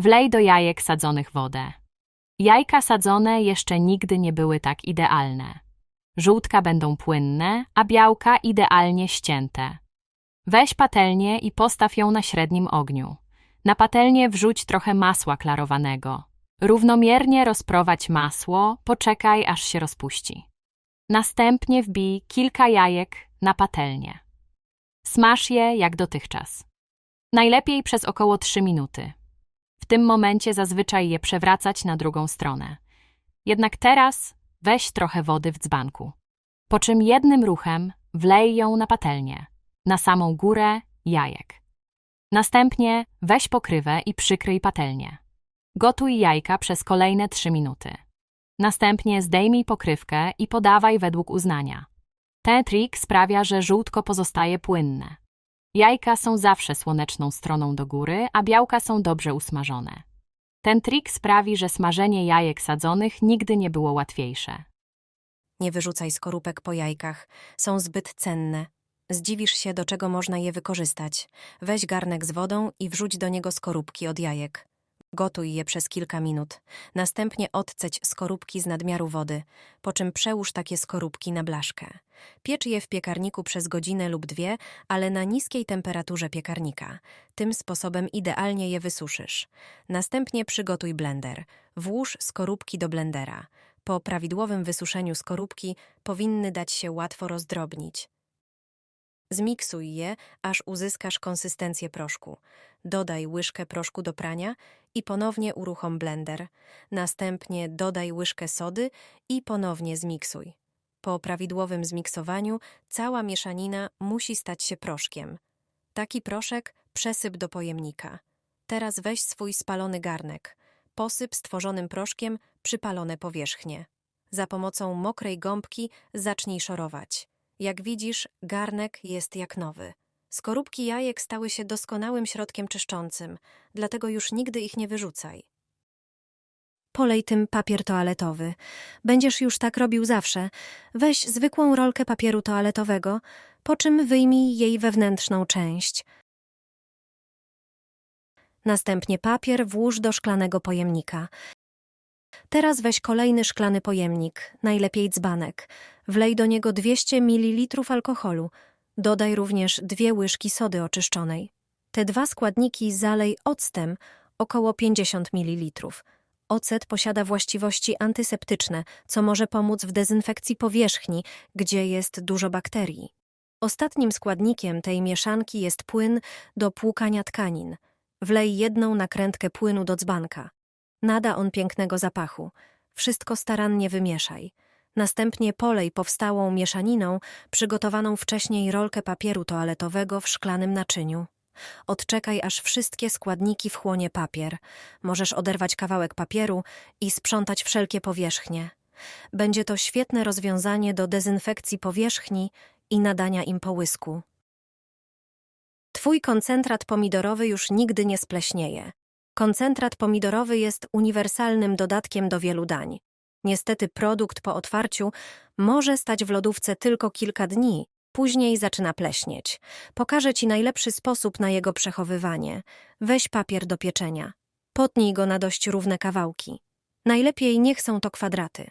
Wlej do jajek sadzonych wodę. Jajka sadzone jeszcze nigdy nie były tak idealne. Żółtka będą płynne, a białka idealnie ścięte. Weź patelnię i postaw ją na średnim ogniu. Na patelnię wrzuć trochę masła klarowanego. Równomiernie rozprowadź masło, poczekaj aż się rozpuści. Następnie wbij kilka jajek na patelnię. Smaż je jak dotychczas. Najlepiej przez około 3 minuty. W tym momencie zazwyczaj je przewracać na drugą stronę. Jednak teraz weź trochę wody w dzbanku. Po czym jednym ruchem wlej ją na patelnię, na samą górę jajek. Następnie weź pokrywę i przykryj patelnię. Gotuj jajka przez kolejne 3 minuty. Następnie zdejmij pokrywkę i podawaj według uznania. Ten trik sprawia, że żółtko pozostaje płynne. Jajka są zawsze słoneczną stroną do góry, a białka są dobrze usmażone. Ten trik sprawi, że smażenie jajek sadzonych nigdy nie było łatwiejsze. Nie wyrzucaj skorupek po jajkach, są zbyt cenne. Zdziwisz się, do czego można je wykorzystać. Weź garnek z wodą i wrzuć do niego skorupki od jajek. Gotuj je przez kilka minut. Następnie odceć skorupki z nadmiaru wody, po czym przełóż takie skorupki na blaszkę. Piecz je w piekarniku przez godzinę lub dwie, ale na niskiej temperaturze piekarnika. Tym sposobem idealnie je wysuszysz. Następnie przygotuj blender. Włóż skorupki do blendera. Po prawidłowym wysuszeniu skorupki powinny dać się łatwo rozdrobnić. Zmiksuj je, aż uzyskasz konsystencję proszku. Dodaj łyżkę proszku do prania i ponownie uruchom blender. Następnie dodaj łyżkę sody i ponownie zmiksuj. Po prawidłowym zmiksowaniu cała mieszanina musi stać się proszkiem. Taki proszek przesyp do pojemnika. Teraz weź swój spalony garnek. Posyp stworzonym proszkiem przypalone powierzchnie. Za pomocą mokrej gąbki zacznij szorować. Jak widzisz, garnek jest jak nowy. Skorupki jajek stały się doskonałym środkiem czyszczącym, dlatego już nigdy ich nie wyrzucaj. Polej tym papier toaletowy. Będziesz już tak robił zawsze. Weź zwykłą rolkę papieru toaletowego, po czym wyjmij jej wewnętrzną część. Następnie papier włóż do szklanego pojemnika. Teraz weź kolejny szklany pojemnik, najlepiej dzbanek. Wlej do niego 200 ml alkoholu. Dodaj również dwie łyżki sody oczyszczonej. Te dwa składniki zalej octem, około 50 ml. Ocet posiada właściwości antyseptyczne, co może pomóc w dezynfekcji powierzchni, gdzie jest dużo bakterii. Ostatnim składnikiem tej mieszanki jest płyn do płukania tkanin. Wlej jedną nakrętkę płynu do dzbanka. Nada on pięknego zapachu. Wszystko starannie wymieszaj. Następnie polej powstałą mieszaniną przygotowaną wcześniej rolkę papieru toaletowego w szklanym naczyniu. Odczekaj, aż wszystkie składniki wchłonie papier. Możesz oderwać kawałek papieru i sprzątać wszelkie powierzchnie. Będzie to świetne rozwiązanie do dezynfekcji powierzchni i nadania im połysku. Twój koncentrat pomidorowy już nigdy nie spleśnieje. Koncentrat pomidorowy jest uniwersalnym dodatkiem do wielu dań. Niestety produkt po otwarciu może stać w lodówce tylko kilka dni, później zaczyna pleśnieć. Pokażę Ci najlepszy sposób na jego przechowywanie. Weź papier do pieczenia. Potnij go na dość równe kawałki. Najlepiej niech są to kwadraty.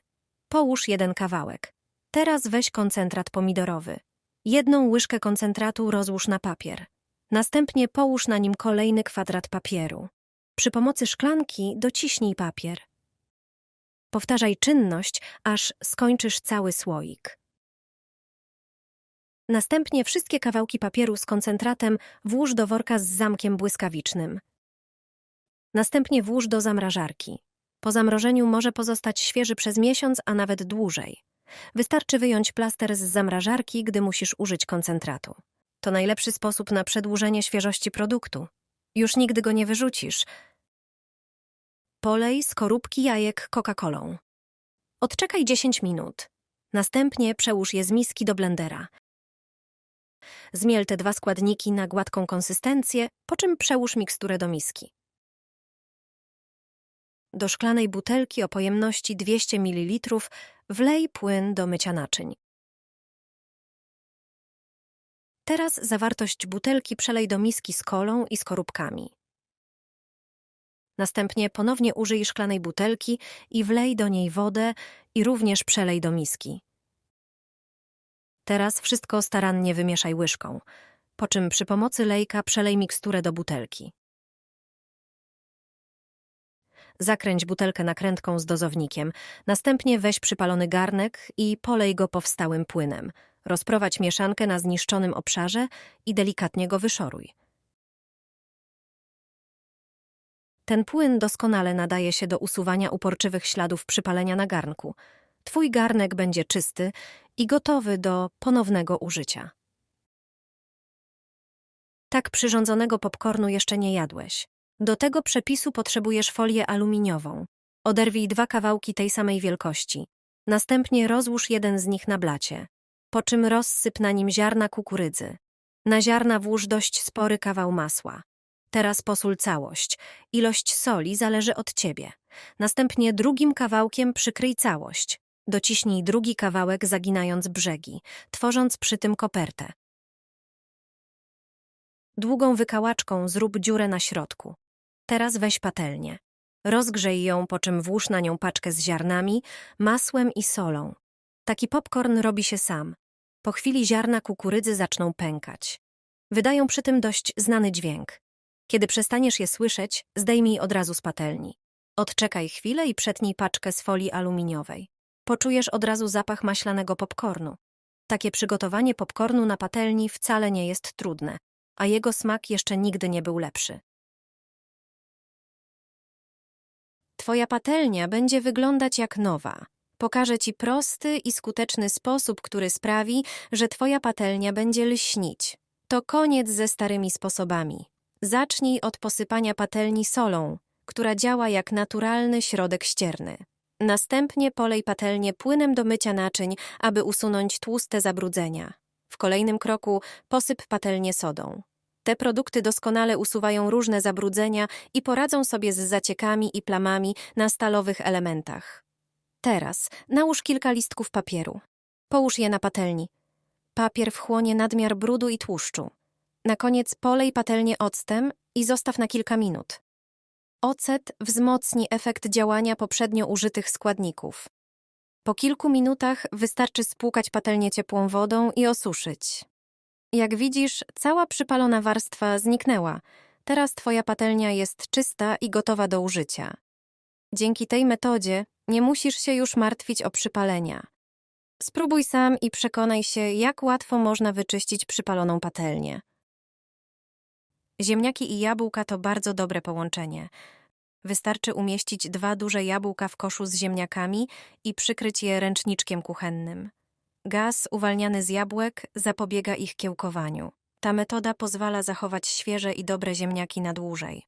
Połóż jeden kawałek. Teraz weź koncentrat pomidorowy. Jedną łyżkę koncentratu rozłóż na papier. Następnie połóż na nim kolejny kwadrat papieru. Przy pomocy szklanki dociśnij papier. Powtarzaj czynność, aż skończysz cały słoik. Następnie wszystkie kawałki papieru z koncentratem włóż do worka z zamkiem błyskawicznym. Następnie włóż do zamrażarki. Po zamrożeniu może pozostać świeży przez miesiąc, a nawet dłużej. Wystarczy wyjąć plaster z zamrażarki, gdy musisz użyć koncentratu. To najlepszy sposób na przedłużenie świeżości produktu. Już nigdy go nie wyrzucisz. Polej skorupki jajek Coca-Colą. Odczekaj 10 minut. Następnie przełóż je z miski do blendera. Zmiel te dwa składniki na gładką konsystencję, po czym przełóż miksturę do miski. Do szklanej butelki o pojemności 200 ml wlej płyn do mycia naczyń. Teraz zawartość butelki przelej do miski z kolą i skorupkami. Następnie ponownie użyj szklanej butelki i wlej do niej wodę i również przelej do miski. Teraz wszystko starannie wymieszaj łyżką, po czym przy pomocy lejka przelej miksturę do butelki. Zakręć butelkę nakrętką z dozownikiem, następnie weź przypalony garnek i polej go powstałym płynem. Rozprowadź mieszankę na zniszczonym obszarze i delikatnie go wyszoruj. Ten płyn doskonale nadaje się do usuwania uporczywych śladów przypalenia na garnku. Twój garnek będzie czysty i gotowy do ponownego użycia. Tak przyrządzonego popcornu jeszcze nie jadłeś. Do tego przepisu potrzebujesz folię aluminiową. Oderwij dwa kawałki tej samej wielkości. Następnie rozłóż jeden z nich na blacie, po czym rozsyp na nim ziarna kukurydzy. Na ziarna włóż dość spory kawał masła. Teraz posól całość. Ilość soli zależy od ciebie. Następnie drugim kawałkiem przykryj całość. Dociśnij drugi kawałek zaginając brzegi, tworząc przy tym kopertę. Długą wykałaczką zrób dziurę na środku. Teraz weź patelnię. Rozgrzej ją, po czym włóż na nią paczkę z ziarnami, masłem i solą. Taki popcorn robi się sam. Po chwili ziarna kukurydzy zaczną pękać. Wydają przy tym dość znany dźwięk. Kiedy przestaniesz je słyszeć, zdejmij od razu z patelni. Odczekaj chwilę i przetnij paczkę z folii aluminiowej. Poczujesz od razu zapach maślanego popcornu. Takie przygotowanie popcornu na patelni wcale nie jest trudne, a jego smak jeszcze nigdy nie był lepszy. Twoja patelnia będzie wyglądać jak nowa. Pokażę Ci prosty i skuteczny sposób, który sprawi, że Twoja patelnia będzie lśnić. To koniec ze starymi sposobami. Zacznij od posypania patelni solą, która działa jak naturalny środek ścierny. Następnie polej patelnię płynem do mycia naczyń, aby usunąć tłuste zabrudzenia. W kolejnym kroku posyp patelnię sodą. Te produkty doskonale usuwają różne zabrudzenia i poradzą sobie z zaciekami i plamami na stalowych elementach. Teraz nałóż kilka listków papieru. Połóż je na patelni. Papier wchłonie nadmiar brudu i tłuszczu. Na koniec polej patelnię octem i zostaw na kilka minut. Ocet wzmocni efekt działania poprzednio użytych składników. Po kilku minutach wystarczy spłukać patelnię ciepłą wodą i osuszyć. Jak widzisz, cała przypalona warstwa zniknęła. Teraz twoja patelnia jest czysta i gotowa do użycia. Dzięki tej metodzie nie musisz się już martwić o przypalenia. Spróbuj sam i przekonaj się, jak łatwo można wyczyścić przypaloną patelnię. Ziemniaki i jabłka to bardzo dobre połączenie. Wystarczy umieścić dwa duże jabłka w koszu z ziemniakami i przykryć je ręczniczkiem kuchennym. Gaz uwalniany z jabłek zapobiega ich kiełkowaniu. Ta metoda pozwala zachować świeże i dobre ziemniaki na dłużej.